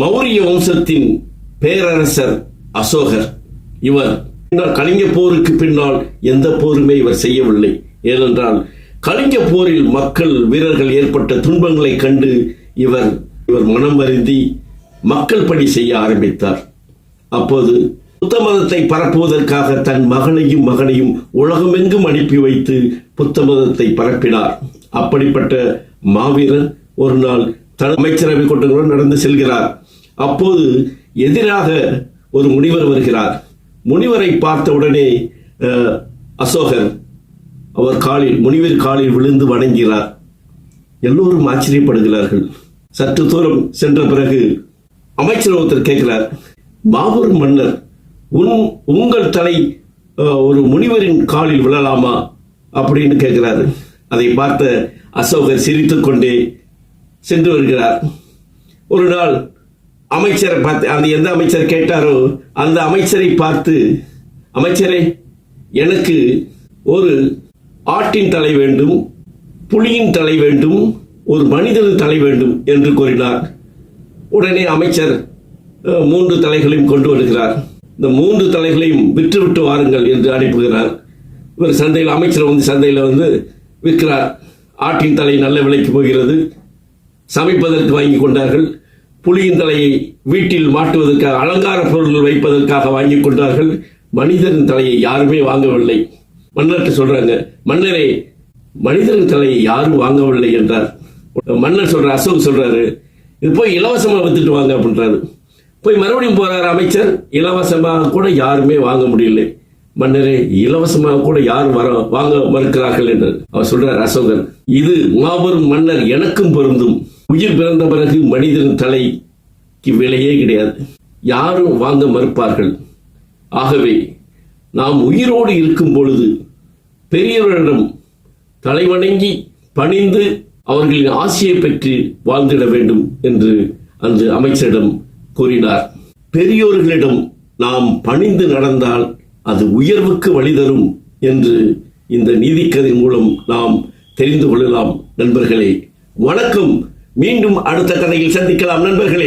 மௌரிய வம்சத்தின் பேரரசர் அசோகர். இவர் பின்னால் கலிங்க போருக்கு பின்னால் எந்த போருமே இவர் செய்யவில்லை. ஏனென்றால் கலிங்க போரில் மக்கள் வீரர்கள் ஏற்பட்ட துன்பங்களை கண்டு இவர் இவர் மனம் வருந்தி மக்கள் பணி செய்ய ஆரம்பித்தார். அப்போது புத்த மதத்தை பரப்புவதற்காக தன் மகனையும் மகனையும் உலகமெங்கும் அனுப்பி வைத்து புத்த மதத்தை பரப்பினார். அப்படிப்பட்ட மாவீரன் ஒரு நாள் தன் அமைச்சரவை கூட்டங்களுடன் நடந்து செல்கிறார். அப்போது எதிராக ஒரு முனிவர் வருகிறார். முனிவரை பார்த்த உடனே அசோகர் அவர் காலில் முனிவர் காலில் விழுந்து வணங்கிறார் எல்லோரும் ஆச்சரியப்படுகிறார்கள். சற்று தூரம் சென்ற பிறகு அமைச்சர் ஒருத்தர் கேட்கிறார் மாபெரும் மன்னர் உன் உங்கள் தலை ஒரு முனிவரின் காலில் விழலாமா? அப்படின்னு கேட்கிறாரு. அதை பார்த்த அசோகர் சிரித்துக்கொண்டே சென்று வருகிறார். ஒரு நாள் அமைச்சரை பார்த்து அந்த எந்த அமைச்சர் கேட்டாரோ அந்த அமைச்சரை பார்த்து அமைச்சரே எனக்கு ஒரு ஆட்டின் தலை வேண்டும் புலியின் தலை வேண்டும் ஒரு மனிதனின் தலை வேண்டும் என்று கூறினார். உடனே அமைச்சர் மூன்று தலைகளையும் கொண்டு வருகிறார். இந்த மூன்று தலைகளையும் விற்றுவிட்டு வாருங்கள் என்று அனுப்புகிறார் இவர் சந்தையில் அமைச்சர் வந்து சந்தையில் வந்து விற்கிறார். ஆட்டின் தலை நல்ல விலைக்கு போகிறது. சமைப்பதற்கு வாங்கி கொண்டார்கள். புலியின் தலையை வீட்டில் மாட்டுவதற்காக அலங்கார பொருள்கள் வைப்பதற்காக வாங்கி கொண்டார்கள். மனிதரின் தலையை யாருமே வாங்கவில்லை. மன்னர்கிட்ட சொல்றாங்க மன்னரே மனிதரின் தலையை யாரும் வாங்கவில்லை என்றார். மன்னர் சொல்ற அசோக் சொல்றாரு இது போய் இலவசமா வித்துட்டு வாங்க அப்படின்றாரு. போய் மறுபடியும் போறாரு அமைச்சர் இலவசமாக கூட யாருமே வாங்க முடியல மன்னரே இலவசமாக கூட யார் வர வாங்க மறுக்கிறார்கள் என்று அவர் சொல்றார் அசோகர் இது மாபெரும் மன்னர் எனக்கும் பொருந்தும். உயிர் பிறந்த பிறகு மனிதன் தலைக்கு விலையே கிடையாது. யாரும் வாங்க மறுப்பார்கள். ஆகவே நாம் உயிரோடு இருக்கும் பொழுது பெரியவரிடம் தலைவணங்கி பணிந்து அவர்களின் ஆசையை பெற்று வாழ்ந்திட வேண்டும் என்று அந்த அமைச்சரிடம் கூறினார். பெரியோர்களிடம் நாம் பணிந்து நடந்தால் அது உயர்வுக்கு வழிதரும் என்று இந்த நீதிக்கதை மூலம் நாம் தெரிந்து கொள்ளலாம். நண்பர்களே வணக்கம். மீண்டும் அடுத்த கதையில் சந்திக்கலாம் நண்பர்களே.